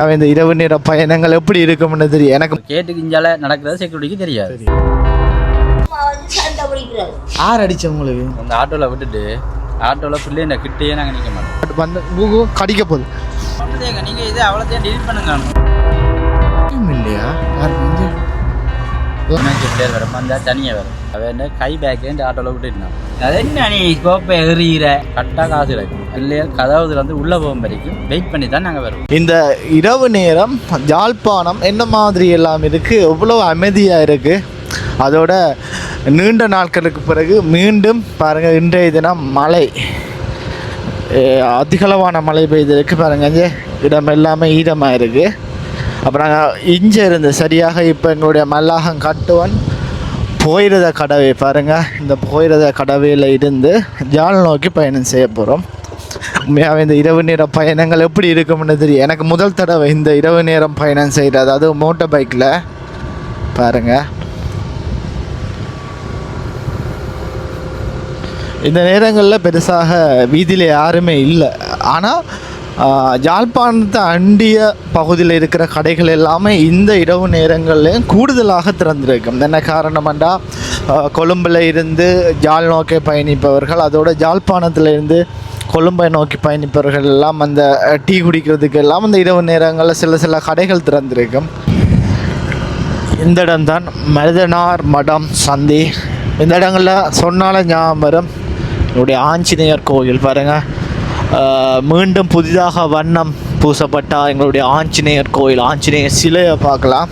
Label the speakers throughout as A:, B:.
A: அவன் இந்த இரவு நேர பயணங்கள் எப்படி இருக்கும்னு தெரியும் எனக்கு
B: கேட்டுக்கு இஞ்சால நடக்கிறது செக்யூரிட்டிக்கு தெரியாது.
A: ஆறு அடிச்ச உங்களுக்கு?
B: அந்த ஆட்டோவில் விட்டுட்டு ஆட்டோவில் பிள்ளைங்க கிட்டேயே நாங்கள் நிற்க மாட்டோம்.
A: வந்து கூகு கடிக்க போகுது.
B: நீங்கள் இது அவ்வளோத்தையும் டீல் பண்ணுங்க.
A: இல்லையா? யாரு
B: எனக்கு வரும் அந்த தனியாக வரும் அவன் கை பேக்கேண்டு ஆட்டோவில் விட்டுருந்தான் அது என்ன நீ கோப்பை எறிகிற கரெக்டாக காசு கிடைக்கும் இல்லையா கதாவது வந்து உள்ளே போகும் வரைக்கும் வெயிட் பண்ணி தான் நாங்கள் வருவோம்.
A: இந்த இரவு நேரம் ஜாழ்ப்பாணம் என்ன மாதிரி எல்லாம் இருக்குது எவ்வளோ அமைதியாக இருக்குது அதோட நீண்ட நாட்களுக்கு பிறகு மீண்டும் பாருங்கள் இன்றைய தினம் மழை. அதிகளவான மழை பெய்திருக்கு பாருங்க இடம் எல்லாமே ஈரமாக இருக்குது அப்புறம் நாங்கள் இங்கே இருந்து சரியாக இப்போ எங்களுடைய மல்லாகம் கட்டுவன் போயிரத கடவை பாருங்கள் இந்த போயிரத கடவையில் இருந்து ஜால் நோக்கி பயணம் செய்ய போகிறோம் உண்மையாகவே இந்த இரவு நேர பயணங்கள் எப்படி இருக்கும்னு தெரியும். எனக்கு முதல் தடவை இந்த இரவு நேரம் பயணம் செய்கிறது அதுவும் மோட்டர் பைக்கில் பாருங்கள் இந்த நேரங்களில் பெருசாக வீதியில் யாருமே இல்லை. ஆனால் யாழ்ப்பாணத்தை அண்டிய பகுதியில் இருக்கிற கடைகள் எல்லாமே இந்த இரவு நேரங்கள்லேயும் கூடுதலாக திறந்திருக்கும். என்ன காரணம்டா கொழும்பில் இருந்து ஜாழ் நோக்கி பயணிப்பவர்கள் அதோட ஜாழ்ப்பாணத்தில் இருந்து கொழும்பை நோக்கி பயணிப்பவர்கள் எல்லாம் அந்த டீ குடிக்கிறதுக்கு எல்லாம் அந்த இரவு நேரங்களில் சில சில கடைகள் திறந்திருக்கும். இந்த இடம்தான் மருதனார் மடம் சந்தி. இந்த இடங்களில் சொன்னால ஞாபகம் வரும். என்னுடைய ஆஞ்சநேயர் கோயில் பாருங்கள் மீண்டும் புதிதாக வண்ணம் பூசப்பட்ட எங்களுடைய ஆஞ்சநேயர் கோயில் ஆஞ்சநேயர் சிலையை பார்க்கலாம்.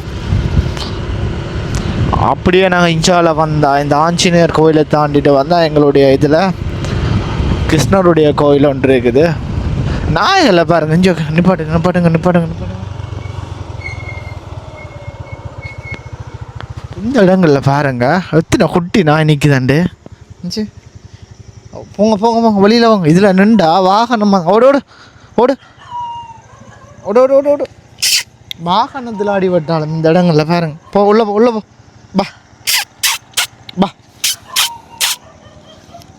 A: அப்படியே நாங்கள் இஞ்சாவில் வந்தால் இந்த ஆஞ்சநேயர் கோயிலை தாண்டிட்டு வந்தால் எங்களுடைய இதில் கிருஷ்ணருடைய கோயில் ஒன்று இருக்குது. நாயகலை பாருங்க இஞ்சோ நிப்பாட்டுங்க நிப்பாட்டுங்க நிப்பாட்டுங்க நிப்பாட்டுங்க. இந்த இடங்களில் பாருங்க எத்தனை குட்டி நாய் நிற்குதாண்டு போங்க போங்க போங்க வெளியில் வாங்க. இதில் நின்றா வாகனம் வாங்க. ஓடு ஓடு ஓடு. ஓடு ஓடு ஓடு ஓடு. வாகனத்தில் ஆடி விட்டாலும் இந்த இடங்களில் பாருங்க. போ உள்ள போ உள்ள போ. பா. பா.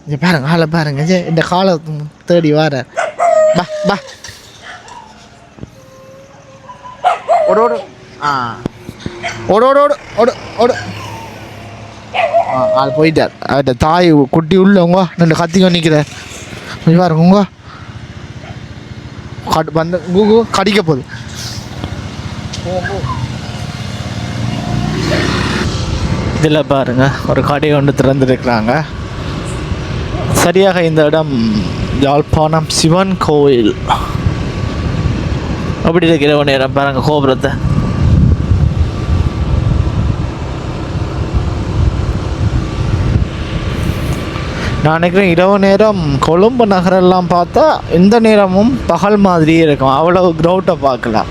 A: இங்கே பாருங்க ஆளை பாருங்க. ஜே இந்த காலை தேடி வார. பா பா. ஓடு ஓடு. ஆ. ஓடு ஓடு ஓடு ஓடு ஓடு. அது ஆள் போயிட்டார். அவர்கிட்ட தாய் குட்டி உள்ளவங்க ரெண்டு கத்திக்க நிற்கிறார் கொஞ்சம் பாருங்க உங்க. கட் வந்து கூகு கடிக்க போகுது. இதில் பாருங்க ஒரு கடை ஒன்று திறந்துருக்குறாங்க. சரியாக இந்த இடம் யாழ்ப்பாணம் சிவன் கோயில். அப்படி இருக்கிற நேரம் பாருங்கள் கோபுரத்தை. நான் நினைக்கிறேன் இரவு நேரம் கொழும்பு நகரெல்லாம் பார்த்தா இந்த நேரமும் பகல் மாதிரியே இருக்கும். அவ்வளவு க்ரௌட்டை பார்க்கலாம்.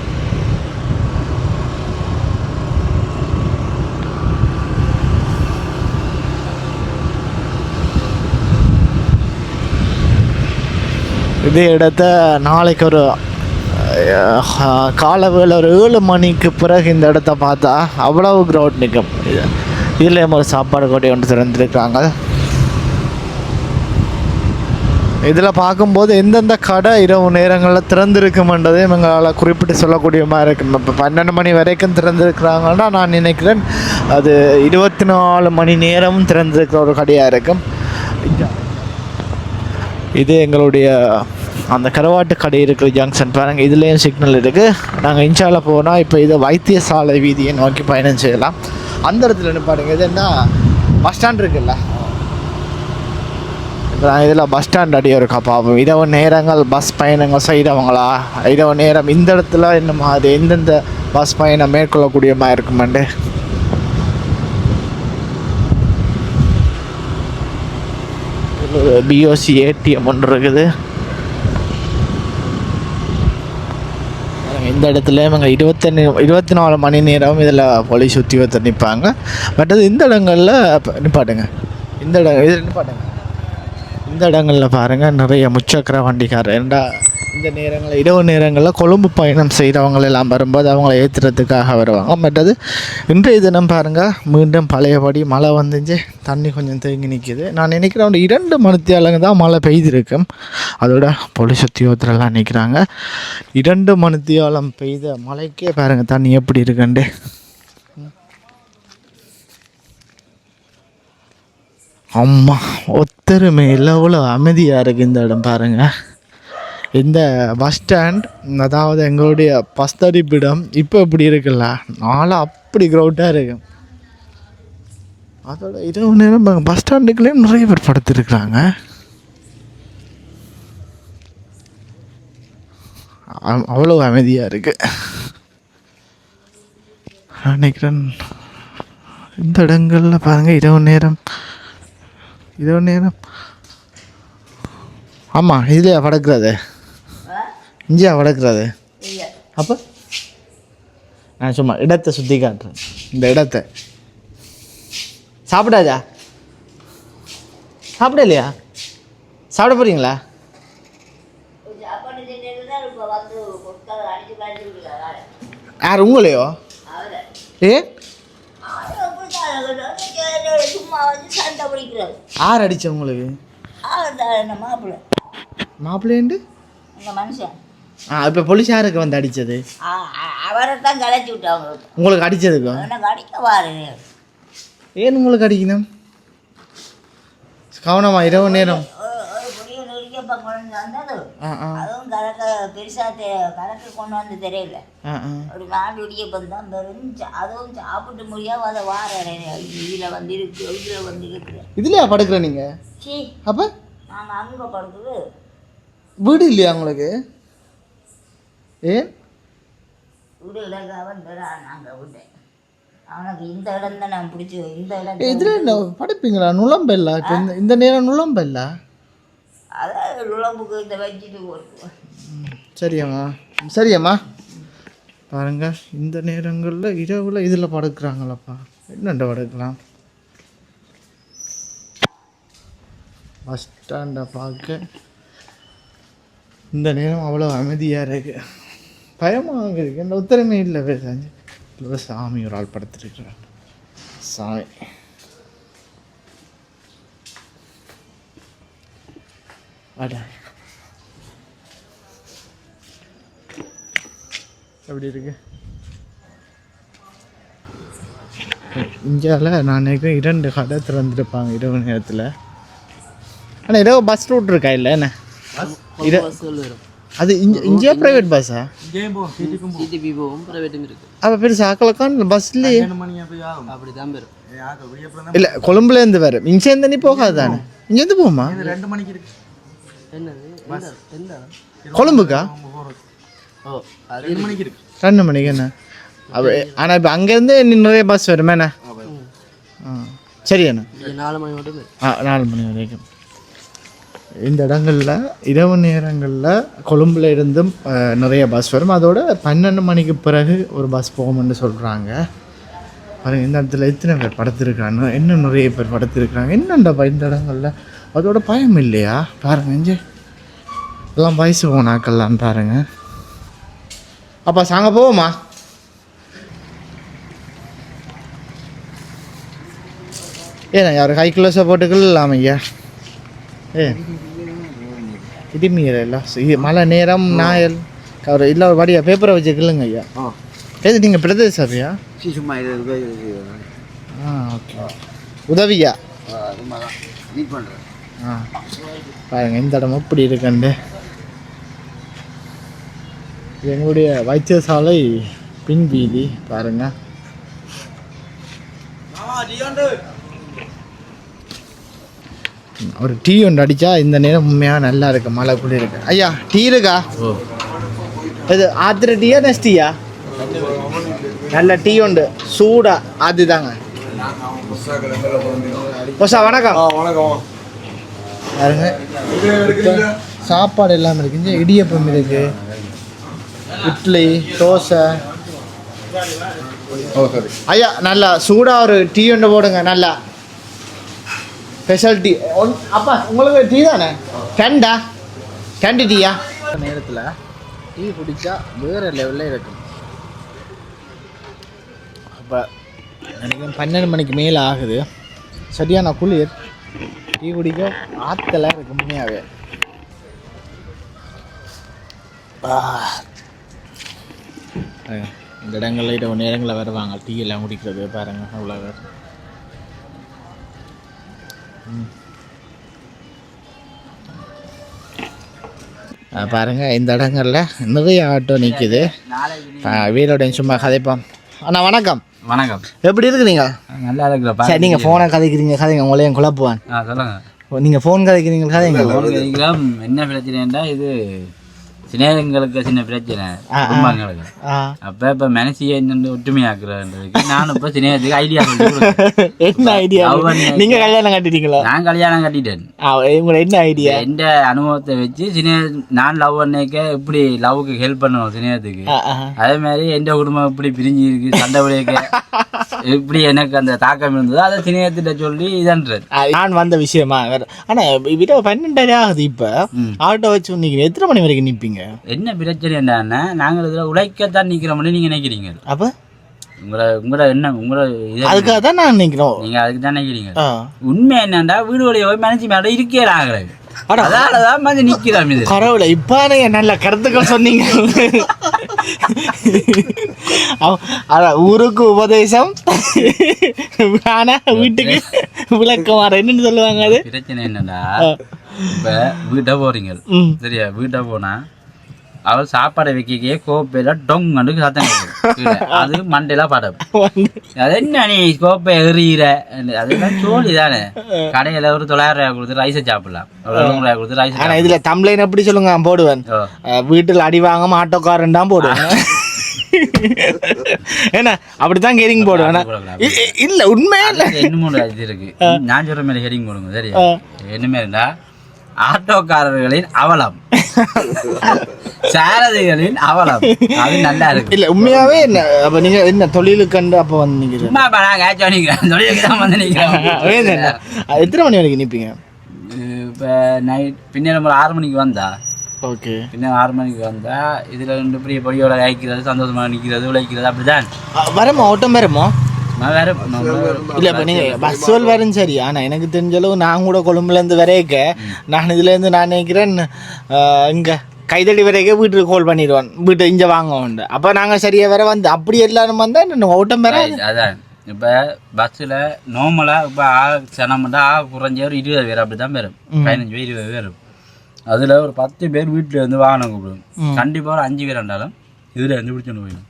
A: இதே இடத்த நாளைக்கு ஒரு அஹ், காலவேளை ஒரு ஏழு மணிக்கு பிறகு இந்த இடத்த பார்த்தா அவ்வளவு க்ரௌட் நிற்கும். இதில் ஒரு சாப்பாடு கொட்டி ஒன்று திறந்துருக்காங்க இதில் பார்க்கும்போது எந்தெந்த கடை இரவு நேரங்களில் திறந்திருக்குமென்றதை எங்களால் குறிப்பிட்டு சொல்லக்கூடிய மாதிரி இருக்கும் இப்போ பன்னெண்டு மணி வரைக்கும் திறந்திருக்கிறாங்கன்னா நான் நினைக்கிறேன் அது இருபத்தி நாலு மணி நேரமும் திறந்திருக்கிற ஒரு கடையாக இருக்கும் இது எங்களுடைய அந்த கருவாட்டு கடை இருக்கிற ஜங்ஷன் பாருங்கள் இதுலேயும் சிக்னல் இருக்குது நாங்கள் இன்ஷால போனால் இப்போ இது வைத்தியசாலை வீதியை நோக்கி பயணம் செய்யலாம். அந்த இடத்துல என்ன பாருங்கள் இது என்ன பஸ் ஸ்டாண்ட் இருக்குல்ல? இதில் பஸ் ஸ்டாண்ட் அடியே இருக்கா பார்ப்போம் இரவு நேரங்கள் பஸ் பயணங்கள் செய்கிறவங்களா இரவு நேரம் இந்த இடத்துல இன்னும் அது? எந்தெந்த பஸ் பயணம் மேற்கொள்ளக்கூடியமாக இருக்குமெண்டு இருக்குமாண்டு பிஓசி ஏடிஎம் ஒன்று இருக்குது. இந்த இடத்துல இவங்க இருபத்தஞ்சு இருபத்தி நாலு மணி நேரம் இதில் போலீஸ் சுற்றி வந்து நிற்பாங்க. பட் அது இந்த இடங்களில் இப்ப நிப்பாட்டுங்க. இந்த இடம் இதில் நிப்பாட்டுங்க. இந்த இடங்களில் பாருங்கள் நிறைய முச்சக்கர வண்டிகார் ஏண்டா இந்த நேரங்களில் இரவு நேரங்களில் கொழும்பு பயணம் செய்கிறவங்க எல்லாம் வரும்போது அவங்கள ஏற்றுறதுக்காக வருவாங்க. மற்றது இன்றைய தினம் பாருங்கள் மீண்டும் பழையபடி மழை வந்துச்சு தண்ணி கொஞ்சம் தேங்கி நிற்கிது நான் நினைக்கிறேன் ஒரு இரண்டு மணித்தியாலங்க தான் மழை பெய்திருக்கும் அதோட பொலி சுத்தியோத்திரெல்லாம் நிற்கிறாங்க இரண்டு மணித்தியாலம் பெய்த மழைக்கே பாருங்கள் தண்ணி எப்படி இருக்குண்டு அம்மா ஒத்தருமே எவ்வளோ அமைதியாக இருக்குது இந்த இடம் பாருங்கள் இந்த பஸ் ஸ்டாண்ட் அதாவது எங்களுடைய பஸ் தரிப்பிடம் இப்போ இப்படி இருக்குல்ல? நாளாக அப்படி க்ரௌட்டாக இருக்கும் அதோட இரவு நேரம் பஸ் ஸ்டாண்டுக்குள்ளேயும் நிறைய பேர் படுத்துருக்குறாங்க. அவ்வளோ அமைதியாக இருக்குது நினைக்கிறேன் இந்த இடங்களில் பாருங்கள் இரவு நேரம் இரவு நேரம் ஆமாம் இதுலையா படக்கிறது இங்கேயா படக்கிறது
C: இல்லை
A: அப்போ? நான் சும்மா இடத்தை சுற்றி காட்டுறேன். இந்த இடத்தை. சாப்பிடாதா சாப்பிட போகிறீங்களா
C: சாப்பாடு காய்ச்சிருக்கிறாரு
A: யார் உங்களையோ?
C: அவரை.
A: ஏ?
C: அவரை அப்படித்தான் சும்மா வந்து சண்டை பிடிக்கிறாரு
A: யார் அடிச்ச உங்களுக்கு?
C: மாப்பிள்ளை.
A: மாப்பிள்ளைண்டு
C: மனுஷன்.
A: ஆ இப்போ போலீஸ் யாருக்கு வந்து அடித்தது
C: அவரை தான் கலைச்சி விட்டாங்க.
A: உங்களுக்கு அடித்ததுக்கோ
C: எனக்கு அடிக்க வாரு.
A: ஏன் உங்களுக்கு அடிக்கணும்? கவனமா இரவு நேரம்.
C: நெருங்கிய கொண்டு வந்தது அதுவும் கலக்க பெருசாக கலக்க கொண்டு வந்து தெரியல. ஒரு நாலு இடியப்பம் தான் சா- அதுவும் சாப்பிட்டு முடியாம அதை வார இதில் வந்து இருக்கு இதில் வந்து இருக்கு
A: இதுலையா படுக்கிற நீங்கள்
C: சீ.
A: அப்போ?
C: நாங்கள் அங்கே படுக்குது.
A: வீடு இல்லையா உங்களுக்கு? ஏன்
C: வீடு இலக்காவன் நாங்கள் விட்டேன் அவனுக்கு இந்த இடம் தான் நான் பிடிச்சி இந்த இடம்
A: இதில் படுப்பீங்களா? நுழம்பெல்லா இந்த இந்த நேரம் நுழம்பெல்லா
C: அதான் உழம்புக்கு இந்த வச்சுட்டு
A: சரியாம்மா. சரியாம்மா. பாருங்க இந்த நேரங்களில் இரவில் இதில் படுக்கிறாங்களப்பா. என்னண்ட படுக்கலாம்? பஸ் ஸ்டாண்டை பார்க்க. இந்த நேரம் அவ்வளோ அமைதியாக இருக்கு. பயமாக இருக்கு. இந்த உத்தரமே இல்லை பேசாஞ்சு இல்லை சாமி ஒரு ஆள் படுத்துருக்கிறார். சாமி. அடா எப்படி இருக்கு. இந்தியாவில் நான் நினைக்கிறேன் இரண்டு கடை திறந்துருப்பாங்க இரவு நேரத்தில். ஆனால் இரவு பஸ் ரூட் இருக்கா இல்லை என்ன? அது இங்கே இந்தியா ப்ரைவேட் பஸ்ஸா
D: இருக்கு.
A: அப்போ பெருசு ஆக்கலக்கான் பஸ்லேயே
D: அப்படி தான் பெறும்
A: இல்லை கொழும்புலேருந்து வரும். இங்கேருந்து நீ போகாது தானே இங்கேருந்து போகுமா?
D: என்னது எந்த எந்த இடம்?
A: கொழும்புக்கா?
D: ஓ அது மணிக்கு இருக்கு.
A: ரெண்டு மணிக்கு என்ன? ஆனால் இப்போ அங்கேருந்து இன்னும் நிறைய பஸ் வருமே என்ன? ஆ சரி அண்ணா.
D: நாலு மணி மட்டும்.
A: ஆ நாலு மணி வரைக்கும். இந்த இடங்களில் இரவு நேரங்களில் கொழும்புல இருந்தும் நிறைய பஸ் வரும். அதோட பன்னெண்டு மணிக்கு பிறகு ஒரு பஸ் போகும்னு சொல்கிறாங்க பாருங்க இந்த இடத்துல எத்தனை பேர் படுத்திருக்காங்க? என்ன நிறைய பேர் படுத்திருக்காங்க. என்னண்டப்பா இந்த இடங்களில்? அதோட பயம் இல்லையா? பாருங்க இங்கே எல்லாம் வயசு போனாக்கெல்லாம் பாருங்க. அப்பா சாங்க போவோமா ஏண்ணா யார் ஹை கிலோஸை போட்டுக்கலாம் ஐயா ஏ இடிமீர் இல்லை மழை நேரம் நாயல். அவர் இல்லை ஒரு வடியா பேப்பரை வச்சுக்கலுங்க ஐயா. எது நீங்கள் பிரதேச சபையா
D: சும்மா இது
A: ஆ ஓகே. உதவியா?
D: நீட் பண்ணுறேன்
A: ஆ. பாருங்க இந்த இடம் எப்படி இருக்குண்டு எங்களுடைய வைத்தியசாலை பின் வீதி பாருங்க. ஒரு டீ ஒன்று அடித்தா இந்த நேரம் உண்மையாக நல்லா இருக்கு மழை கூட இருக்கு. ஐயா டீ இருக்கா? இது ஆத்திர டீயா நெஸ் டீயா? நல்ல டீ உண்டு சூடா அதுதாங்க. ஓசா வணக்கம். பாருங்க. சாப்பாடு எல்லாம் இருக்கு. இங்க இடியப்பம் இருக்கு. இட்லி தோசை. ஐயா நல்லா சூடா ஒரு டீ ஒன்று போடுங்க நல்லா. ஸ்பெஷல் டீ ஒன் அப்பா உங்களுக்கு டீ தானே? கேண்டா கேண்டி டீயா நேரத்தில் டீ குடித்தா வேறு லெவலில் இருக்கும். அப்போ நினைக்கிறேன் பன்னெண்டு மணிக்கு மேலே ஆகுது. சரியான குளிர் டீ குடிக்க ஆற்றலாம் இருக்கு உண்மையாகவே இந்த இடங்களில் இரவு நேரங்களில் வருவாங்க டீ எல்லாம் குடிக்கிறது பாருங்க அவ்வளோ பேர் பாருங்க இந்த இடங்கள்ல நிறைய ஆட்டோ நிற்குது
B: நாளைக்கு
A: வீரோட சும்மா கதைப்போம். அண்ணா வணக்கம்.
B: வணக்கம்.
A: எப்படி இருக்கிறீங்க?
B: நல்லா இருக்கிற
A: சரி நீங்கள் ஃபோனை கதைக்கிறீங்க கதைங்க. உங்களையும் குழப்புவான்.
B: ஆ சொல்லுங்க.
A: நீங்கள் ஃபோன் கதைக்கிறீங்க கதைங்க?
B: என்ன பிரச்சனைன்னா இது சின்னங்களுக்கு சின்ன பிரச்சனை. குடும்பங்களுக்கு. அப்ப இப்ப மனசியை ஒற்றுமையாக்குறதுக்கு நான் இப்ப சின்னத்துக்கு ஐடியா.
A: என்ன ஐடியா நீங்க கல்யாணம் கட்டிட்டீங்களா?
B: நான் கல்யாணம் கட்டிட்டேன்.
A: ஆ, உங்களோட என்ன ஐடியா
B: எந்த அனுபவத்தை வச்சு சின்ன நான் லவ் பண்ணேக்க எப்படி லவ்வுக்கு ஹெல்ப் பண்ணுவோம் சின்னத்துக்கு அதே மாதிரி எந்த குடும்பம் இப்படி பிரிஞ்சு இருக்கு சண்டை விளையக்க எப்படி எனக்கு அந்த தாக்கம் இருந்ததோ அதை சின்னத்திட்ட சொல்லி இதன்றது
A: நான் வந்த விஷயமா ஆனா விட பன்னெண்டரை ஆகுது இப்ப. ஆட்டோ வச்சு நீங்க எத்தனை மணி வரைக்கும் நிப்பீங்க?
B: என்ன பிரச்சனை என்னன்னா நாங்கள் இதில் உழைக்கத்தான் நிற்கிறோம்னு நீங்க நினைக்கிறீங்க.
A: அப்ப?
B: உங்களை உங்களோட என்ன உங்களோட இது
A: அதுக்காக தான் நான் நினைக்கிறோம்
B: நீங்க அதுக்கு தான் நினைக்கிறீங்க. உண்மை என்னண்டா வீடு வழியை போய் மனசு மேலே இருக்கே ஆகிறது
A: அட.
B: அதாலதான் வந்து நிக்கிறோம் இது.
A: கடவுளை இப்ப நீங்க நல்ல கருத்துக்கள் சொன்னீங்க. ஊருக்கு உபதேசம். ஆனா வீட்டுக்கு விளக்கம் என்னன்னு சொல்லுவாங்க அது?
B: பிரச்சனை என்னடா இப்ப வீட்டை போறீங்க. சரியா? வீட்டை போனா அவள் சாப்பாடை வைக்கே கோப்பையில டொங்கண்டு சத்தம் கேட்குது. அது மண்டையில படம். அது என்ன நீ கோப்பை எறிகிற அதெல்லாம் சோழி தானே. கடையில ஒரு தொள்ளாயிரம் ரூபாய் கொடுத்து ரைஸை சாப்பிடலாம். ஒரு ரூபாய் கொடுத்து ரைஸ்
A: ஆனா இதுல எப்படி சொல்லுங்க போடுவேன். வீட்டில் அடி வாங்காம ஆட்டோக்காரன் தான் போடுவேன். என்ன அப்படித்தான் கேரிங் போடுவேன். இல்ல உண்மையா இல்ல?
B: இன்னும் இது இருக்கு. நான் சொல்ற மாதிரி ஹெடிங் போடுங்க சரியா? என்ன மாதிரிடா ஆட்டோக்காரர்களின் அவலம். சாரதிகளின் அவலம். அது நல்லா இருக்கு.
A: இல்ல உண்மையாவே என்ன அப்ப நீங்க என்ன தொழிலுக்கு கண்டு அப்ப வந்து நிக்கிறீங்க?
B: சும்மா இப்ப நான் கேட்சா நிக்கிறேன். தொழிலுக்கு தான் வந்து? நிக்கிறேன்.
A: எத்தனை மணி வரைக்கும் நிப்பீங்க?
B: இப்ப நைட் பின்ன நம்ம ஆறு மணிக்கு வந்தா.
A: ஓகே.
B: பின்ன ஆறு மணிக்கு வந்தா இதுல ரெண்டு பெரிய பொடியோட காய்க்கிறது சந்தோஷமா நிக்கிறது உழைக்கிறது அப்படிதான்.
A: வரமோ ஓட்டம் வரமோ?
B: நான் வேற நம்ம
A: இல்ல இப்ப நீங்க பஸ்வல் வரும் சரி. ஆனா எனக்கு தெரிஞ்ச அளவு நான் கூட கொழும்புல இருந்து வரைக்க நான் இதுல இருந்து நான் நினைக்கிறேன் இங்க கைதடி வரைக்கும் வீட்டுக்கு கால் பண்ணிடுவேன். வீட்டை இங்க வாங்க அப்ப நாங்க சரியா வேற வந்து அப்படி எல்லாரும் வந்தா இன்னும் ஓட்டம் வேற
B: அதான். இப்ப பஸ்ஸில் நார்மலா இப்ப ஆ சனம்டா ஆ குறைஞ்ச ஒரு இருபது பேர் அப்படிதான் வரும். பதினஞ்சு பேர் இருபது பேர் வரும். அதுல ஒரு பத்து பேர் வீட்டுல இருந்து வாகனம் கூப்பிடும் கண்டிப்பா ஒரு அஞ்சு பேர் இருந்தாலும் இதுல இருந்து பிடிச்சோன்னு போயிடும்.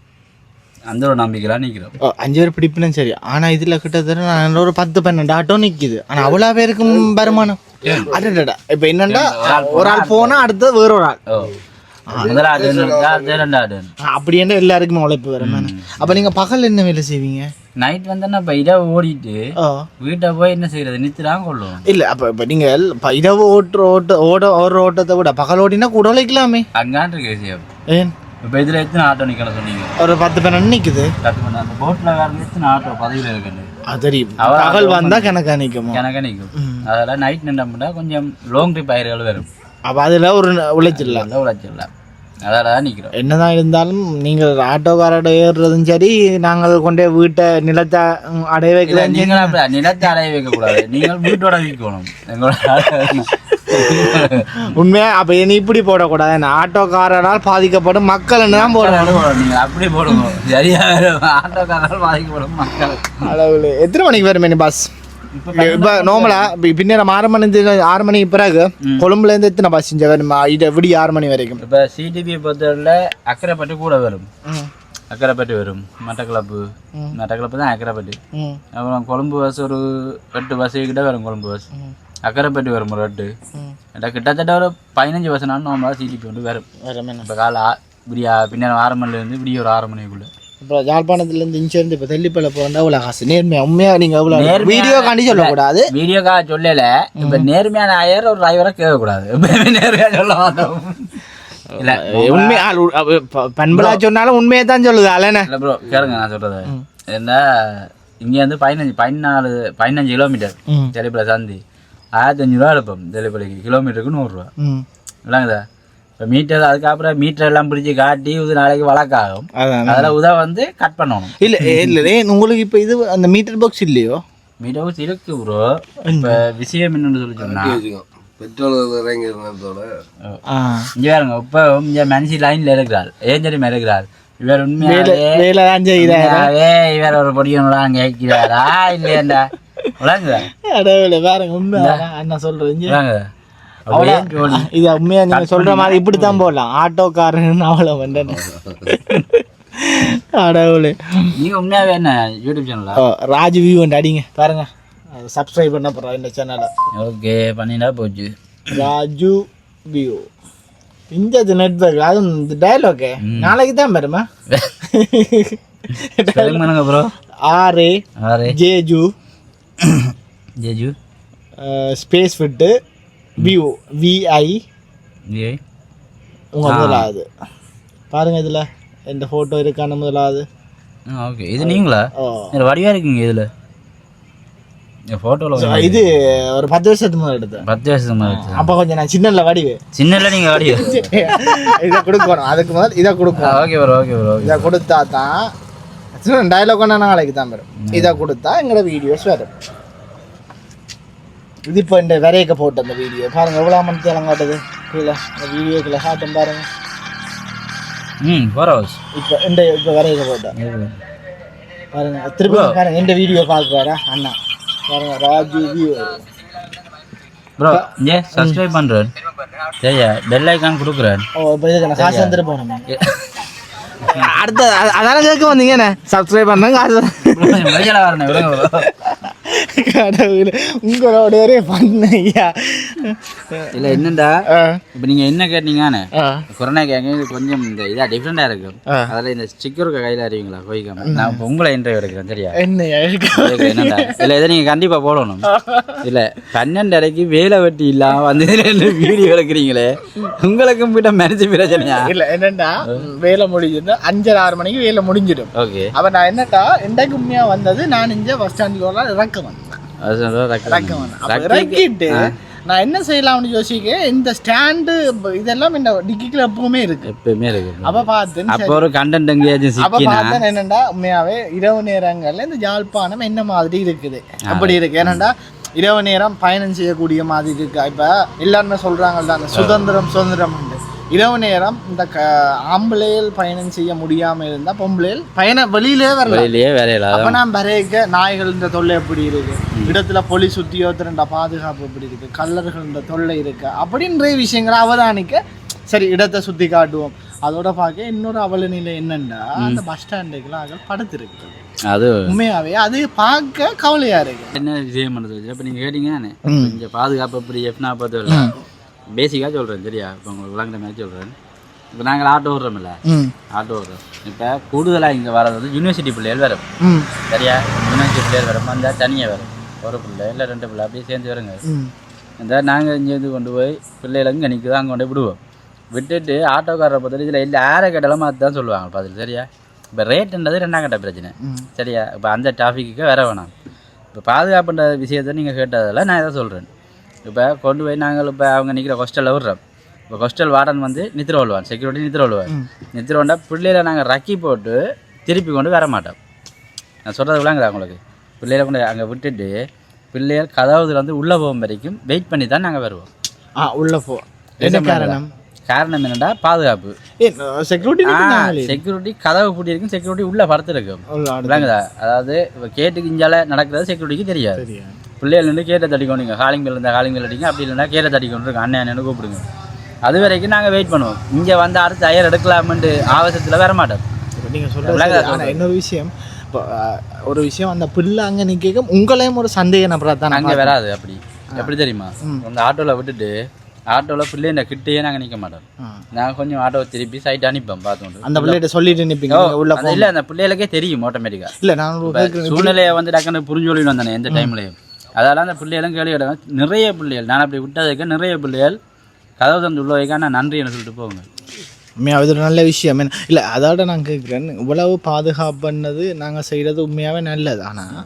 B: அந்த ஒரு நம்பிக்கைலாம் நிக்கிறோம்.
A: ஓ, அஞ்சு பேர் பிடிப்புன்னு சரி. ஆனா இதுல கிட்டத்தட்ட நான் ஒரு பத்து பன்னெண்டு ஆட்டோ நிக்குது. ஆனா அவ்வளோ பேருக்கும் வருமானம். அடடடா. இப்ப என்னண்டா ஒரு ஆள் போனா அடுத்து வேற ஒரு ஆள். அப்படி என்ன எல்லாருக்குமே உழைப்பு வரும். அப்ப நீங்க பகல் என்ன வேலை செய்வீங்க?
B: நைட் வந்தோன்னா இப்போ இரவு ஓடிட்டு வீட்டை போய் என்ன செய்யறது நிறுத்திதான் கொள்ளுவோம்.
A: இல்ல அப்ப இப்ப நீங்க இப்ப இரவு ஓட்டுற ஓட்ட ஓட ஓடுற ஓட்டத்தை விட பகல் ஓட்டினா கூட உழைக்கலாமே.
B: அங்கான் இருக்கு
A: ஏன்?
B: இப்போ இதுல எத்தனை ஆட்டோ நிக்கணும் சொன்னீங்க?
A: ஒரு பத்து பன்னெண்டு நிக்குது.
B: கட்டு பண்ண அந்த போட்ல வேற எத்தனை ஆட்டோ பதவியில் இருக்குன்னு?
A: அது தெரியும்
B: அவ-
A: பகல் வந்தா கணக்கா நிக்குமோ?
B: கணக்க நிற்கும் அதெல்லாம் நைட் நின்றோம்னா கொஞ்சம் லாங் ட்ரிப் ஆயிர்கள் வரும்.
A: அப்ப அதுல ஒரு உழைச்சிடலாம்.
B: நல்லா உழைச்சிடலாம். அதால தான் நிற்கிறோம்
A: என்னதான் இருந்தாலும் நீங்கள் ஆட்டோக்காரோட ஏறுறதும் சரி நாங்கள் கொண்டே வீட்டை நிலத்தை அடைய
B: இல்ல
A: வைக்கிறோம்
B: அப்படி நிலத்தை அடைய வைக்க கூடாது. நீங்கள் வீட்டோட விற்கணும் எங்களோட
A: உண்மையா? அப்ப இனி இப்படி போடக்கூடாது. என்ன ஆட்டோக்காரரால் பாதிக்கப்படும் மக்கள் தான் போடணும்
B: அப்படி போடுங்க. சரியா? ஆட்டோக்காரர்கள் பாதிக்கப்படும் மக்கள்.
A: அளவில் எத்தனை மணிக்கு வரும் இனி பஸ்
B: இப்ப
A: நார்மலா பின்னேரம் ஆறு மணி ஆறு மணிக்கு பிறகு கொழும்புல இருந்து எத்தனை பஸ் இங்கே வரும்? இது ஆறு மணி வரைக்கும்.
B: இப்போ சிடிபி பொறுத்தவரையில் அக்கரைப்பட்டு கூட வரும். அக்கரைப்பட்டு வரும். மட்டக்களப்பு. மட்டக்களப்பு தான் அக்கரைப்பட்டு. அப்புறம் கொழும்பு பஸ் ஒரு எட்டு பஸ் கிட்ட வரும் கொழும்பு பஸ் அக்கரைப்பட்டு வரும் ஒரு எட்டு ஏன்னா கிட்டத்தட்ட ஒரு பதினஞ்சு பஸ் நான் நம்ம சிடிபி வந்து வரும். இப்போ காலை விடிய பின்னர் ஆறு மணிலேருந்து விடிய ஒரு ஆறு மணிக்குள்ள.
A: இப்போ யாழ்ப்பாணத்துலேருந்து இன்சூரன்ஸ் இப்போ தெல்லிப்பள்ள போகிறா அவ்வளோ காசு? நேர்மையா உண்மையா நீங்கள் அவ்வளோ வீடியோ காண்டி சொல்லக்கூடாது.
B: வீடியோக்கா சொல்லல. இப்ப நேர்மையான ஆயர் ஒரு டிரைவரை கேட்கக்கூடாது. எப்பயுமே நேர்மையா சொல்ல மாட்டோம். இல்ல
A: உண்மையா பண்பலா சொன்னாலும் உண்மையை தான் சொல்லுது அலன.
B: இல்ல ப்ரோ கேளுங்க நான் சொல்றது. என்ன இங்க இருந்து பதினஞ்சு பதினாலு பதினஞ்சு கிலோமீட்டர் தெளிப்பலை சந்தி. ஆயிரத்தி அஞ்சூறுவா எடுப்போம் தெளிப்பலைக்கு கிலோமீட்டருக்கு நூறுரூவா.
A: ம்.
B: இல்லைங்கதா இப்போ மீட்டர் அதுக்கப்புறம் மீட்டர் எல்லாம் பிடிச்சி காட்டி இது நாளைக்கு வழக்காகும். அதில் உத வந்து கட் பண்ணணும்.
A: இல்ல இல்ல உங்களுக்கு இப்ப இது அந்த மீட்டர் பாக்ஸ் இல்லையோ?
B: மீட்டர் இருக்கு ப்ரோ இப்போ விஷயம் என்னன்னு சொல்லி சொன்னா
D: பெட்ரோல் இறங்கி இருந்ததோட
A: ஆ.
B: இங்க பாருங்க இப்போ இங்க மனுஷி லைன்ல இருக்கிறார். ஏன் தெரியுமா இருக்கிறார்? இவர் உண்மையாவே இவர் ஒரு பொடியனுலாம் கேட்கிறாரா இல்லையாண்டா?
A: பாருங்க உண்மை. அண்ணா
B: ஜோலி
A: இது உண்மையா நீங்க சொல்ற மாதிரி இப்படித்தான் போடலாம். ஆட்டோக்காரன் அவ்வளோ வந்தேன். அடவுளே
B: நீங்க உண்மையாவே என்ன யூடியூப் சேனலா
A: ராஜ் வியூ அடிங்க. பாருங்க. சப்ஸ்கிரைப் பண்ண போறோம் இந்த சேனலை
B: ஓகே பண்ணிட்டா போச்சு.
A: ராஜு வியூ. இந்த நெட்ஒர்க் அது இந்த டைலாக் நாளைக்கு தான்
B: பண்ணுங்க ப்ரோ
A: ஆர்ஏ
B: ஆறு.
A: ஜேஜு.
B: ஜேஜு
A: ஸ்பேஸ் ஃபிட்டு வியூ விஐ
B: ஏய்
A: உங்க முதலாவது. பாருங்க இதுல இந்த ஃபோட்டோ இருக்கான முதலாவது.
B: ஓகே இது நீங்களா?
A: ஓ
B: இது வடிவா இருக்கீங்க இதுல. என் ஃபோட்டோவில்
A: இது ஒரு பத்து வருஷத்துக்கு முதல்ல எடுத்தேன்.
B: பத்து வருஷம் மாதிரி
A: அப்போ கொஞ்சம் நான் சின்னல வடிவு.
B: சின்னல நீங்க வடிவா.
A: இதை கொடுக்கணும். அதுக்கு முதல் இதை கொடுக்கணும்.
B: ஓகே ப்ரோ ஓகே ப்ரோ
A: இதை கொடுத்தா தான் டைலாக் ஒன்றா நாளைக்கு தான் வரும். இதை கொடுத்தா எங்களோட வீடியோஸ் வரும். இது இப்போ இந்த விரைக்க போட்ட அந்த வீடியோ பாருங்க எவ்வளோ மணி தேலம் காட்டுது? கீழே இந்த வீடியோக்குள்ள காட்டும் பாருங்க.
B: ம் ஹவர்ஸ்
A: இப்போ இந்த இப்போ விரைக்க போட்டேன் பாருங்க திருப்பி பாருங்க இந்த வீடியோ பார்க்குறாரா? அண்ணா. பாருங்க ராஜு வியூ
B: ப்ரோ ஏ சப்ஸ்கிரைப் பண்ணுறேன் சரியா பெல் ஐக்கான் கொடுக்குறேன்.
A: ஓ இப்போ இதுக்கு நான் காசு வந்துட்டு போகணும் அடுத்த அ- அதான கேட்க வந்தீங்கண்ணே சப்ஸ்கிரைப் பண்ணாங்க கடவுளே உங்களோட ஒரே பண்ண ஐயா
B: இல்ல என்னண்டா? இப்போ நீங்க என்ன கேட்டீங்கன்னு? கொரோனா கேங்க கொஞ்சம் இந்த இதா டிஃப்ரெண்டா இருக்கு.
A: ஆ.
B: அதில் இந்த ஸ்டிக்கர் கையில அறிவீங்களா? கோயிக்காம நான் இப்போ உங்களை இன்டர்வியூ எடுக்கிறேன் சரியா? என்னடா இல்ல இதை நீங்க கண்டிப்பா போடணும். இல்ல பன்னெண்டரைக்கு வேலை வெட்டி இல்லாம வந்து வீடியோ எடுக்கிறீங்களே. உங்களுக்கும் கிட்ட மனசு பிரச்சனையா?
A: இல்ல என்னண்டா? வேலை முடிஞ்சது அஞ்சரை ஆறு மணிக்கு வேலை முடிஞ்சிடும்.
B: ஓகே.
A: அப்ப நான் என்னட்டா இன்றைக்கு உண்மையா வந்தது நான் இங்க பஸ் ஸ்டாண்டுக்கு இறக்க வந்தேன் இறக்கிட்டு நான் என்ன செய்யலாம்னு யோசிக்க இந்த ஸ்டாண்டு இதெல்லாம் இந்த டிக்கிக்குள்ள எப்பவுமே இருக்கு.
B: எப்பயுமே இருக்கு.
A: அப்ப பார்த்தேன்
B: அப்போ ஒரு கண்டென்ட் எங்கேயாச்சும்
A: அப்ப பார்த்தேன் என்னண்டா உண்மையாவே இரவு நேரங்கள்ல இந்த யாழ்ப்பாணம் என்ன மாதிரி இருக்குது? அப்படி இருக்கு. ஏனண்டா இரவு நேரம் பயணம் செய்யக்கூடிய மாதிரி இருக்கு? இப்ப எல்லாருமே சொல்றாங்கல்ல அந்த சுதந்திரம் சுதந்திரம். இரவு நேரம் இந்த க ஆம்பளைகள் பயணம் செய்ய முடியாம இருந்தா பொம்பளைகள் பயணம் வெளியிலே வரல
B: வெளியிலேயே வேலையில
A: அப்ப நான் நாய்கள் இந்த தொல்லை எப்படி இருக்கு? இடத்துல போலீஸ் உத்தியோகத்திரண்ட பாதுகாப்பு எப்படி இருக்கு? கல்லர்கள் தொல்லை இருக்கு. அப்படின்ற விஷயங்களை அவதானிக்க சரி இடத்தை சுத்தி காட்டுவோம். அதோட பார்க்க இன்னொரு அவல நிலை என்னன்னா அந்த பஸ் ஸ்டாண்டுக்குலாம் அங்கே படுத்திருக்கு
B: அது
A: உண்மையாவே அது பார்க்க கவலையா இருக்கு.
B: என்ன விஷயம் பண்ணுறது இப்போ நீங்கள் கேட்டீங்கன்னு இங்கே பாதுகாப்பு இப்படி எஃப் நாற்பது இல்லை பேசிக்காக சொல்கிறேன் சரியா? இப்போ உங்களுக்கு விளங்குற மாதிரி சொல்கிறேன் இப்போ நாங்கள் ஆட்டோ ஓடுறோம்ல ஆட்டோ ஓடுறோம். இப்போ கூடுதலாக இங்கே வர்றது வந்து யூனிவர்சிட்டி பிள்ளைகள் வரும். சரியா? யூனிவர்சிட்டி பிள்ளைகள் வரும். வந்தால் தனியாக வரும். ஒரு பிள்ளை இல்லை ரெண்டு பிள்ளை அப்படியே சேர்ந்து வருங்க. இந்த நாங்கள் இங்கேருந்து கொண்டு போய் பிள்ளைகளை இங்கே நிற்குது அங்கே கொண்டு போய் விடுவோம். விட்டுட்டு ஆட்டோக்காரரை பொறுத்த இதில் இல்லை யாரை கேட்டாலும் அது தான் சொல்லுவாங்க பதில் சரியா? இப்போ ரேட்டுன்றது ரெண்டாம் கட்ட பிரச்சனை. சரியா? இப்போ அந்த டிராஃபிக்கு வர வேணாம். இப்போ பாதுகாப்புன்ற விஷயத்தை நீங்கள் கேட்டதில் நான் இதை சொல்கிறேன் இப்போ கொண்டு போய் நாங்கள் இப்போ அவங்க நிற்கிற ஹாஸ்டலில் விடுறோம். இப்போ ஹாஸ்டல் வார்டன் வந்து நித்திர கொள்வான் செக்யூரிட்டி நித்திர கொள்வான் நித்திர கொண்டா பிள்ளைகளை நாங்கள் ரக்கி போட்டு திருப்பி கொண்டு வர மாட்டோம். நான் சொல்கிறது விளங்குதா உங்களுக்கு? பிள்ளைகளை கொண்டு அங்கே விட்டுட்டு பிள்ளைகள் கதவுல வந்து உள்ளே போகும் வரைக்கும் வெயிட் பண்ணி தான் நாங்கள் வருவோம்.
A: ஆ உள்ள போ. என்ன காரணம்?
B: காரணம் என்னடா பாதுகாப்பு.
A: செக்யூரிட்டி
B: செக்யூரிட்டி கதவு பூட்டி இருக்கும் செக்யூரிட்டி உள்ள படுத்துருக்கும். விளங்குதா? அதாவது இப்போ கேட்டுக்கு இஞ்சால நடக்கிறது செக்யூரிட்டிக்கு தெரியாது. பிள்ளைகள் நின்று கேட்டை தட்டிக்கோங்க காலிங் பெல் இருந்தால் காலிங் பெல் அடிங்க. அப்படி இல்லைன்னா கேட்டை தட்டிக்கொண்டு இருக்கு அண்ணன் அண்ணன் கூப்பிடுங்க. அது வரைக்கும் நாங்கள் வெயிட் பண்ணுவோம். இங்கே வந்து அடுத்து டயர் எடுக்கலாமென்ட்டு ஆவசத்தில் வர மாட்டோம்.
A: நீங்கள் ஆனால் இன்னொரு விஷயம். இப்போ ஒரு விஷயம் அந்த பிள்ளை அங்கே நிற்க உங்களையும் ஒரு சந்தேக நபராக தான்
B: அங்கே வராது அப்படி. எப்படி தெரியுமா? அந்த ஆட்டோவில் விட்டுட்டு ஆட்டோவில் பிள்ளைங்க கிட்டேயே நாங்கள் நிற்க மாட்டோம். நாங்கள் கொஞ்சம் ஆட்டோவை திருப்பி சைட் அனுப்போம் பார்த்துட்டு
A: அந்த பிள்ளைகிட்ட சொல்லிட்டு நிற்பீங்க உள்ள
B: இல்ல அந்த பிள்ளைகளுக்கே தெரியும் ஆட்டோமேட்டிக்கா
A: இல்லை நான்
B: சூழ்நிலையை வந்து டக்குன்னு புரிஞ்சு சொல்லி வந்தானே எந்த டைம்லயும் அதெல்லாம் அந்த பிள்ளைகளும் கேள்வி கேட்டாங்க. நிறைய பிள்ளைகள் நான் அப்படி விட்டதுக்கு நிறைய பிள்ளைகள் கதவு தந்து உள்ள வைக்க நான் நன்றின்னு சொல்லிட்டு போங்க
A: உண்மையாக இது ஒரு நல்ல விஷயம். இல்லை அதோட நான் கேட்குறேன் இவ்வளவு பாதுகாப்புன்னது நாங்கள் செய்கிறது உண்மையாகவே நல்லது. ஆனால்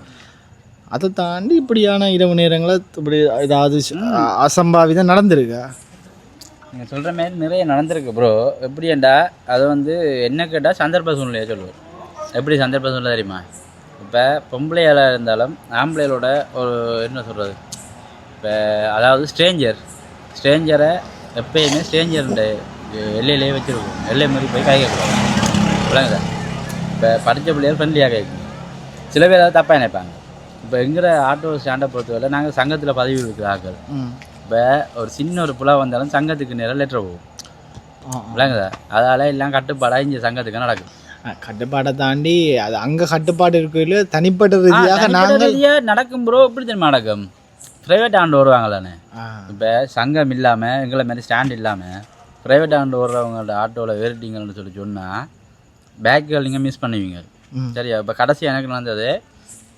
A: அதை தாண்டி இப்படியான இரவு நேரங்களில் இப்படி ஏதாவது அசம்பாவிதம் நடந்திருக்கா?
B: நீங்கள் சொல்கிற மாதிரி நிறைய நடந்திருக்கு ப்ரோ எப்படியேண்டா அது வந்து என்ன கேட்டால் சந்தர்ப்ப சூழ்நிலையை சொல்லுவேன் எப்படி சந்தர்ப்ப சூழ்நிலை தெரியுமா? இப்போ பொம்பளையால் இருந்தாலும் ஆம்பளைகளோட ஒரு என்ன சொல்கிறது இப்போ அதாவது ஸ்ட்ரேஞ்சர் ஸ்ட்ரேஞ்சரை எப்பயுமே ஸ்ட்ரேஞ்சர் எல்லையிலேயே வச்சுருக்கோம். எல்லை மாதிரி போய் கை கேட்கக்கூடாது. விளங்குதா இப்போ படித்த பிள்ளையார் ஃப்ரெண்ட்லியாக கேட்கும் சில பேர் அதை தப்பாக நினைப்பாங்க. இப்போ எங்கிற ஆட்டோ ஸ்டாண்டை பொறுத்தவரை நாங்கள் சங்கத்தில் பதிவு இருக்கிற ஆட்கள்.
A: ம்.
B: இப்போ ஒரு சின்ன ஒரு புலா வந்தாலும் சங்கத்துக்கு நேரம் லெட்டர் போகும். விளங்குதா அதால் எல்லாம் கட்டுப்பாடாக இங்கே சங்கத்துக்கு நடக்கும்
A: கட்டுப்பாடை தாண்டி அது அங்கே கட்டுப்பாடு இருக்கையில தனிப்பட்ட ரீதியாக நாங்கள்
B: நடக்கும் ப்ரோ எப்படி தெரியுமா நடக்கும்? ப்ரைவேட் ஆண்டு வருவாங்களானே இப்போ சங்கம் இல்லாமல் எங்களை மாதிரி ஸ்டாண்ட் இல்லாமல் ப்ரைவேட் ஆண்டு வர்றவங்களோட ஆட்டோவில் ஏறிட்டீங்கன்னு சொல்லி சொன்னால் பேக்குகள் நீங்கள் மிஸ் பண்ணுவீங்க. சரியா? இப்போ கடைசி எனக்கு நடந்தது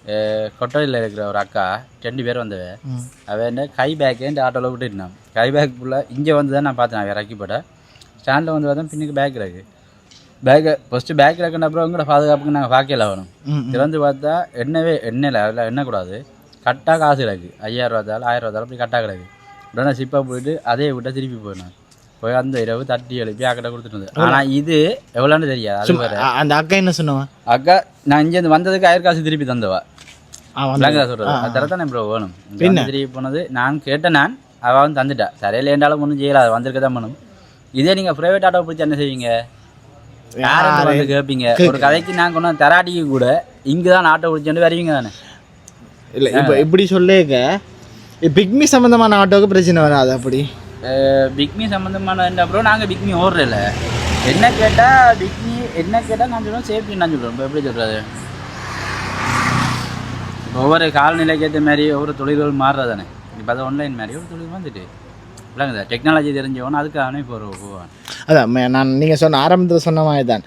B: அஹ், கொட்டடியில் இருக்கிற ஒரு அக்கா ரெண்டு பேர் வந்தவ. அவன் கை பேக்கேன்ட்டு ஆட்டோவில் விட்டுட்டான் கை பேக் ஃபுல்லாக இங்கே வந்து தான் நான் பார்த்தேன் அவன் இறக்கிப்பட ஸ்டாண்டில் வந்து பார்த்தா பின்னுக்கு பேக் இருக்கு. பேக்கை ஃபஸ்ட்டு பேக் இருக்குன்ற அப்புறம் உங்களோட பாதுகாப்புக்கு நாங்கள் பார்க்கல வேணும். திறந்து பார்த்தா எண்ணவே எண்ணெயில் அதில் எண்ணக்கூடாது. கட்டாக காசு கிடக்கு. ஐயாயிரம் ரூபாத்தாலும் ஆயிரம் ரூபாத்தாலும் அப்படி கட்டாக கிடக்கு. உடனே சிப்பாக போயிட்டு அதே விட்டா திருப்பி போயிடணும். போய் அந்த இரவு தட்டி எழுப்பி அக்கட்ட கொடுத்துட்டு வந்தது ஆனால் இது எவ்வளோன்னு தெரியாது.
A: அந்த அக்கா என்ன சொன்னவன்
B: அக்கா நான் இங்கேருந்து வந்ததுக்கு ஆயிரம் காசு திருப்பி தந்தவா.
A: வந்து-
B: தானே ப்ரோ வேணும். வந்து திருப்பி போனது நான் கேட்டேன் நான் வந்து தந்துட்டா. சரியில்லை என்றாலும் ஒன்றும் செய்யல அது வந்திருக்க தான் பண்ணும் இதே நீங்கள் ப்ரைவேட் ஆட்டோ பிடிச்சி என்ன செய்வீங்க? யாரும் வந்து கேட்பீங்க ஒரு கதைக்கு கொண்டு வந்து தராட்டிக்கு கூட இங்கே தான் ஆட்டோ பிடிச்சோண்டு வருவீங்க தானே?
A: இல்லை இப்போ இப்படி சொல்லேக்க பிக்மி சம்மந்தமான ஆட்டோவுக்கு பிரச்சனை வராது அப்படி.
B: பிக்மி சம்மந்தமான அப்புறம் நாங்கள் பிக்மி ஓடுறதில்ல என்ன கேட்டால் பிக்மி என்ன கேட்டால் நான் சொல்லுவேன் சேஃப்டி நான் சொல்கிறேன் இப்போ எப்படி சொல்கிறது ஒவ்வொரு காலநிலைக்கு ஏற்ற மாதிரி ஒவ்வொரு தொழில்கள் மாறுறதானே. இப்போ அது ஆன்லைன் மாதிரி ஒரு தொழில் வந்துட்டு. இல்லைங்க டெக்னாலஜி தெரிஞ்சவன் அதுக்காகவே இப்போ ஒரு
A: அதான் நான் நீங்கள் சொன்ன ஆரம்பத்தில் சொன்ன மாதிரி தான்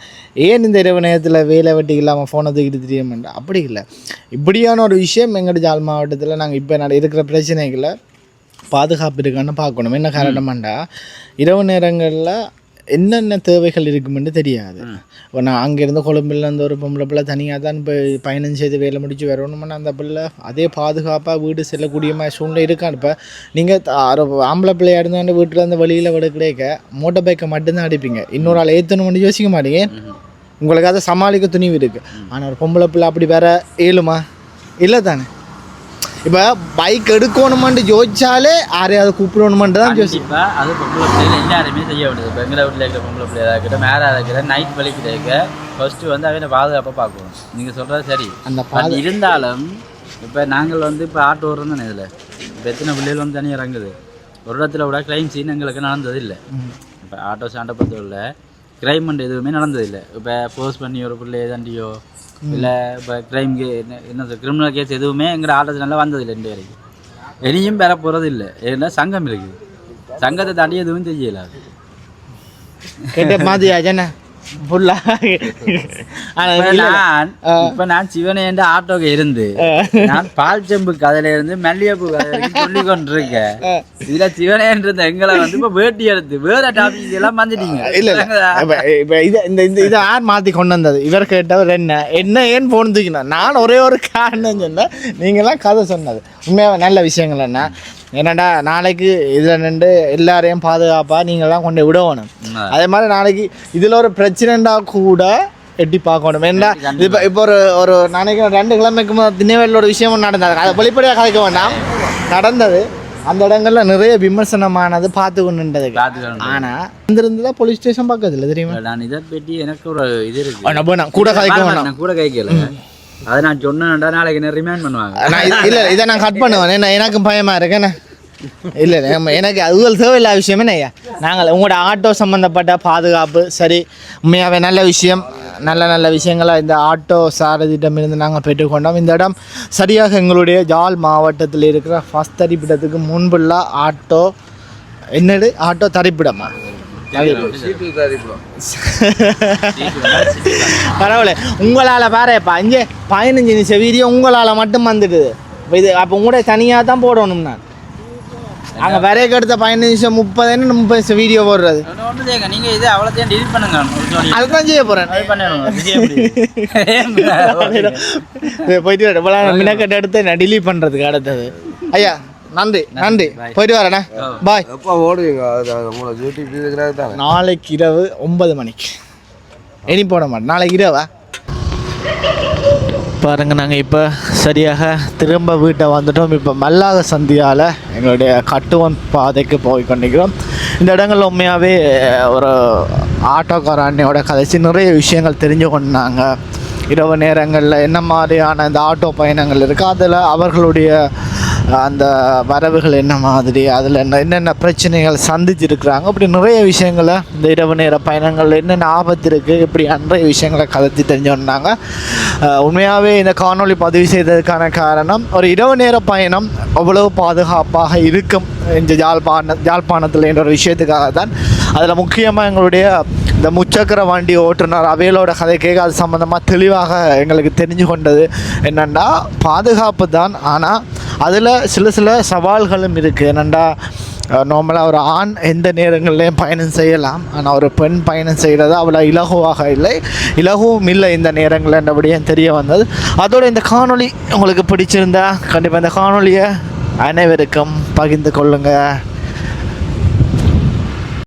A: ஏன் இந்த இரவு நேரத்தில் வேலை வெட்டி இல்லாமல் ஃபோனை தூக்கிட்டு தெரியுமெண்டா அப்படி இல்லை. இப்படியான ஒரு விஷயம் எங்கள்ட ஜால் மாவட்டத்தில் நாங்கள் இப்போ நான் இருக்கிற பிரச்சனைகளை பாதுகாப்பு இருக்கான்னு பார்க்கணும். என்ன காரணமாண்டா இரவு நேரங்களில் என்னென்ன தேவைகள் இருக்குமென்னு தெரியாது. இப்போ நான் அங்கேருந்து கொழும்புலேருந்து ஒரு பொம்பளை பிள்ளை தனியாக தான் இப்போ பயணம் செய்து வேலை முடிச்சு வரணும்னா அந்த பிள்ளை அதே பாதுகாப்பாக வீடு செல்லக்கூடிய மாதிரி சூழ்நிலை இருக்கான்னு இப்போ நீங்கள் ஆம்பளை பிள்ளையா இருந்தாண்டு வீட்டில் இருந்து வெளியில் விட கிடைக்க மோட்டர் பைக்கை மட்டும்தான் அடிப்பீங்க. இன்னொரு ஆள் ஏற்றணும்னு யோசிக்க மாட்டீங்க. உங்களுக்கு அதை சமாளிக்க துணிவு இருக்குது ஆனால் ஒரு பொம்பளை பிள்ளை அப்படி வேற ஏழுமா? இல்லை தானே இப்போ பைக் எடுக்கணுமென்று யோசிச்சாலே யாரையாவது கூப்பிடணுமென்று தான் யோசி
B: கண்டிப்பாக அது பொம்பளை பிள்ளைகள் எல்லாருமே செய்ய வேண்டியது. வீட்டில் இருக்கிற பொம்பளை பிள்ளையாக இருக்கட்டும் மேலே இருக்கிற நைட் வலிக்கிட்ட இருக்க ஃபஸ்ட்டு வந்து அவனை பாதுகாப்பாக பார்க்கணும். நீங்கள் சொல்கிறது சரி.
A: அந்த
B: பட் இருந்தாலும் இப்போ நாங்கள் வந்து இப்போ ஆட்டோ ஓடுறோம் தானே இதில். இப்போ எத்தனை பிள்ளைகள் வந்து தனியாக இறங்குது? ஒரு இடத்துல கூட கிரைம் சீன் எங்களுக்கு நடந்தது இல்லை. இப்போ ஆட்டோ ஸ்டாண்டை பொறுத்தவரை கிரைம் எதுவுமே நடந்ததில்லை. இப்போ போஸ்ட் பண்ணி ஒரு பிள்ளை தாண்டியோ இல்லை இப்போ கிரைம் கே என்ன சொல் கிரிமினல் கேஸ் எதுவுமே எங்கள் ஆட்டோ நல்லா வந்ததில்லை ரெண்டு வரைக்கும் இனியும் பெற போகிறது இல்லை ஏன்னா சங்கம் இருக்குது. சங்கத்தை தாண்டி எதுவும் தெரியலாது
A: மாதிரி
B: இப்ப நான் நான் சிவனேண்ட ஆட்டோக்கு இருந்து நான் பால் செம்பு கதையில இருந்து மல்லிகைப்பூ கதை வரைக்கும் சொல்லி கொண்டிருக்கேன் இதுல சிவனேன்ற எங்களை வந்து இப்ப வேட்டி எடுத்து வேற டாபிக் எல்லாம் வந்துட்டீங்க.
A: இல்ல இப்ப- இது இந்த இந்த இதை யார் மாத்தி கொண்டு வந்தது. இவர் கேட்டவர் என்ன? என்ன ஏன் போன் தூக்கினா நான் ஒரே ஒரு காரணம் சொன்னேன். நீங்களாம் கதை சொன்னது. உண்மையாக நல்ல விஷயங்கள் என்ன என்னடா நாளைக்கு இதில் நின்று எல்லாரையும் பாதுகாப்பாக நீங்களாம் கொண்டு விடணும். அதே மாதிரி நாளைக்கு இதில் ஒரு பிரச்சனைண்டா கூட எட்டி பார்க்கணும். ஏன்னா இப்போ இப்போ ஒரு ஒரு நாளைக்கு ரெண்டு கிழமைக்கு முதல் தினவேலோட விஷயம் ஒண்ணு நடந்தது. அதை வெளிப்படையாக கலைக்க வேண்டாம். நடந்தது. அந்த இடங்கள்ல நிறைய விமர்சனமானது பார்த்து
B: பார்த்துக்கணும்.
A: ஆனா இருந்திருந்தா போலீஸ் ஸ்டேஷன் பக்கத்துல தெரியுமா?
B: நான் இதை பற்றி எனக்கு ஒரு இது இருக்கு.
A: கூட கதைக்க வேணாம்
B: கூட கைக்கல அதை நான் சொன்னேன்டா நாளைக்கு என்ன ரிமைண்ட் பண்ணுவாங்க?
A: நான் இல்லை இதை நான் கட் பண்ணுவேன். என்ன எனக்கும் பயமாக இருக்கேண்ணே இல்லை நம்ம எனக்கு அதுகள் தேவையில்லா விஷயமே ஐயா? நாங்கள் உங்களோட ஆட்டோ சம்மந்தப்பட்ட பாதுகாப்பு சரி உண்மையாகவே நல்ல விஷயம். நல்ல நல்ல விஷயங்களை இந்த ஆட்டோ சாரதியிடமிருந்து நாங்கள் பெற்றுக்கொண்டோம். இந்த இடம் சரியாக எங்களுடைய ஜால் மாவட்டத்தில் இருக்கிற ஃபஸ்ட் தரிப்பிடத்துக்கு முன்புள்ள ஆட்டோ என்னது? ஆட்டோ தரிப்பிடமா? பரவாயில்ல. உங்களால் பாருப்பா இங்கே பதினஞ்சு நிமிஷம் வீடியோ உங்களால் மட்டும் வந்துடுது. இது அப்போ உங்களோட தனியாக தான் போடணும் நான். அங்கே வரைய எடுத்த பதினஞ்சு நிமிஷம் முப்பது என்ன முப்பது நிமிஷம் வீடியோ போடுறது?
B: ஒன்று தேங்க நீங்க இதை அவ்வளோத்தையும் delete பண்ணுங்க.
A: அதுதான் செய்ய போகிறேன்? போயிட்டு மினக்கட்டு எடுத்து நான் delete பண்ணுறதுக்கு அடுத்தது. ஐயா. நன்றி நன்றி
B: Bye.
A: போயிட்டு வரேண்ணே. பாய்
D: எப்போ ஓடுவீங்க?
A: நாளைக்கு இரவு ஒன்பது மணிக்கு. இனி போட மாட்டேன். நாளைக்கு இரவா? பாருங்க நாங்கள் இப்போ சரியாக திரும்ப வீட்டை வந்துட்டோம். இப்போ மல்லாக சந்தியால் எங்களுடைய கட்டுவன் பாதைக்கு போய் கொண்டிருக்கிறோம் இந்த இடங்கள்ல உண்மையாகவே ஒரு ஆட்டோக்கார அண்ணையோட கதைச்சு நிறைய விஷயங்கள் தெரிஞ்சு கொண்டாங்க. இரவு நேரங்களில் என்ன மாதிரியான இந்த ஆட்டோ பயணங்கள் இருக்குது அதில் அவர்களுடைய அந்த வரவுகள் என்ன மாதிரி அதில் என்ன என்னென்ன பிரச்சனைகள் சந்திச்சிருக்கிறாங்க அப்படி நிறைய விஷயங்களை இந்த இரவு நேர பயணங்கள் என்னென்ன ஆபத்து இருக்குது இப்படி அன்றைய விஷயங்களை கலத்தி தெரிஞ்சோன்னாங்க உண்மையாகவே இந்த காணொளி பதிவு செய்ததுக்கான காரணம் ஒரு இரவு நேர பயணம் அவ்வளவு பாதுகாப்பாக இருக்கும். இந்த யாழ்ப்பாண ஜாழ்ப்பாணத்தில் என்ற ஒரு விஷயத்துக்காக தான் அதில் முக்கியமாக எங்களுடைய இந்த முச்சக்கர வண்டி ஓட்டுநர் அவையலோட கதை கேட்க அது சம்மந்தமாக தெளிவாக எங்களுக்கு தெரிஞ்சு கொண்டது என்னென்னா பாதுகாப்பு தான் ஆனால் அதில் சில சில சவால்களும் இருக்குது என்னென்னா நார்மலாக ஒரு ஆண் எந்த நேரங்கள்லையும் பயணம் செய்யலாம் ஆனால் ஒரு பெண் பயணம் செய்கிறது அவ்வளோ இலகுவாக இல்லை. இலகுவும் இல்லை இந்த நேரங்களில் என்றபடியும் தெரிய வந்தது. அதோட இந்த காணொளி உங்களுக்கு பிடிச்சிருந்தா கண்டிப்பாக இந்த காணொலியை அனைவருக்கும் பகிர்ந்து கொள்ளுங்கள்